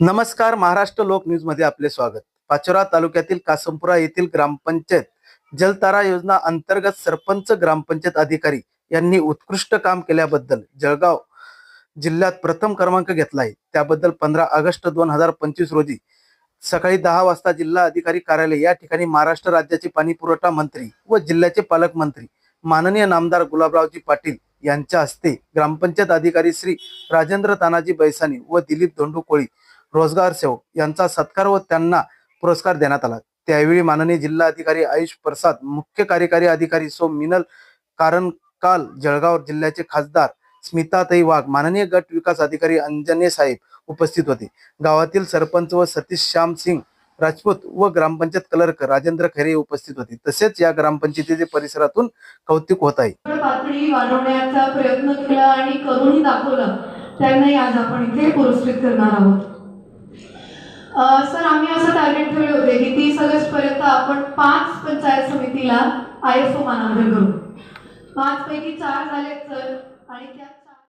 नमस्कार महाराष्ट्र लोक न्यूजमध्ये आपले स्वागत. पाचोरा तालुक्यातील कासमपुरा येथील ग्रामपंचायत जलतारा योजना अंतर्गत सरपंच ग्रामपंचायत अधिकारी यांनी उत्कृष्ट काम केल्याबद्दल जळगाव जिल्ह्यात प्रथम क्रमांक घेतला आहे. त्याबद्दल पंधरा ऑगस्ट दोन हजार पंचवीस रोजी सकाळी दहा वाजता जिल्हा अधिकारी कार्यालय या ठिकाणी महाराष्ट्र राज्याचे पाणी पुरवठा मंत्री व जिल्ह्याचे पालकमंत्री माननीय नामदार गुलाबरावजी पाटील यांच्या हस्ते ग्रामपंचायत अधिकारी श्री राजेंद्र तानाजी बैसानी व दिलीप धोंडू कोळी रोजगार सेवक यांचा सत्कार व त्यांना पुरस्कार देण्यात आला. त्यावेळी माननीय जिल्हा अधिकारी आयुष प्रसाद मुख्य कार्यकारी अधिकारी सो मिनल कारणकाल जळगाव जिल्ह्याचे खासदार स्मिताताई वाघ माननीय गट विकास अधिकारी अंजने साहेब उपस्थित होते. गावातील सरपंच व सतीश श्याम सिंग राजपूत व ग्रामपंचायत क्लर्क राजेंद्र खरे उपस्थित होते. तसेच या ग्रामपंचायतीचे परिसरातून कौतुक होत आहे. पातळी वाढवण्याचा प्रयत्न केला आणि करून दाखवलं. त्यांनाही आज आपण इथे पुरस्कृत करणार आहोत. सर आम्ही असं टार्गेट ठेवले होते की तीस ऑगस्ट पर्यंत आपण पाच पंचायत समितीला आय एस ओ मानांकन करू पाच पैकी चार झालेत सर आणि त्या